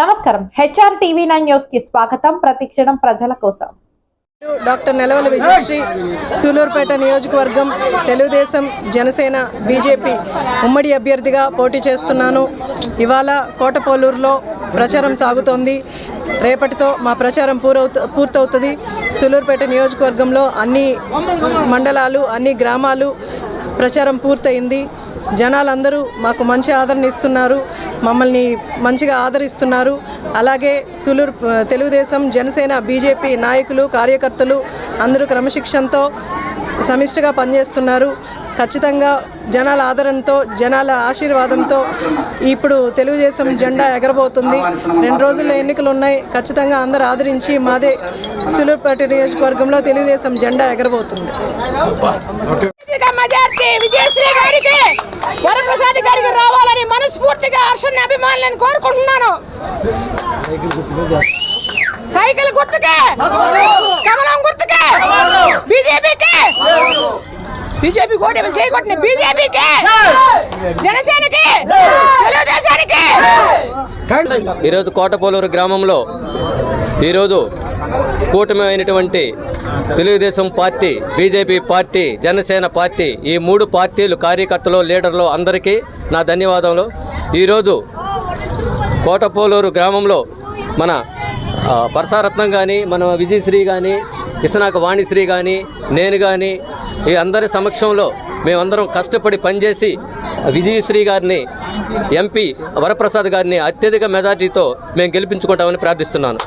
నమస్కారం. HR TV nine న్యూస్కి స్వాగతం. ప్రతిక్షణం ప్రజల కోసం. డాక్టర్ నెలవల విజయశ్రీ సూలూరుపేట నియోజకవర్గం తెలుగుదేశం జనసేన బీజేపీ ఉమ్మడి అభ్యర్థిగా పోటీ చేస్తున్నాను. ఇవాళ కోటపోలూరులో ప్రచారం సాగుతోంది. రేపటితో మా ప్రచారం పూరవుత పూర్తవుతుంది. సూలూరుపేట నియోజకవర్గంలో అన్ని మండలాలు అన్ని గ్రామాలు ప్రచారం పూర్తయింది. జనాలందరూ మాకు మంచి ఆదరణ ఇస్తున్నారు మమ్మల్ని మంచిగా ఆదరిస్తున్నారు. అలాగే సులూరు తెలుగుదేశం జనసేన బీజేపీ నాయకులు కార్యకర్తలు అందరూ క్రమశిక్షణతో సమిష్టిగా పనిచేస్తున్నారు. ఖచ్చితంగా జనాల ఆదరణతో జనాల ఆశీర్వాదంతో ఇప్పుడు తెలుగుదేశం జెండా ఎగరబోతుంది. రెండు రోజుల్లో ఎన్నికలు ఉన్నాయి. ఖచ్చితంగా అందరూ ఆదరించి మాదే సులూరుపేట నియోజకవర్గంలో తెలుగుదేశం జెండా ఎగరబోతుంది. మెజార్టీ విజయశ్రీ గారికి వరప్రసాద్ గారికి రావాలని మనస్ఫూర్తిగా హర్షణ అభిమానులను కోరుకుంటున్నాను. సైకిల్ గుర్తుకే కమలం గుర్తుకే బీజేపీకి. బీజేపీ కోటి చేయకొట్టిన బీజేపీకి. ఈరోజు కోటపోలూరు గ్రామంలో ఈరోజు కూటమి అయినటువంటి Telugu Desam party BJP party Janasena party ఈ మూడు పార్టీలు కార్యకర్తలు లీడర్లు అందరికీ నా ధన్యవాదములు. ఈరోజు కోటపోలూరు గ్రామంలో మన పరసారత్నం కానీ మన విజయశ్రీ కానీ ఇసనాక వాణిశ్రీ కానీ నేను కానీ ఈ అందరి సమక్షంలో మేమందరం కష్టపడి పనిచేసి విజయశ్రీ గారిని ఎంపీ వరప్రసాద్ గారిని అత్యధిక మెజార్టీతో మేము గెలిపించుకుంటామని ప్రార్థిస్తున్నాను.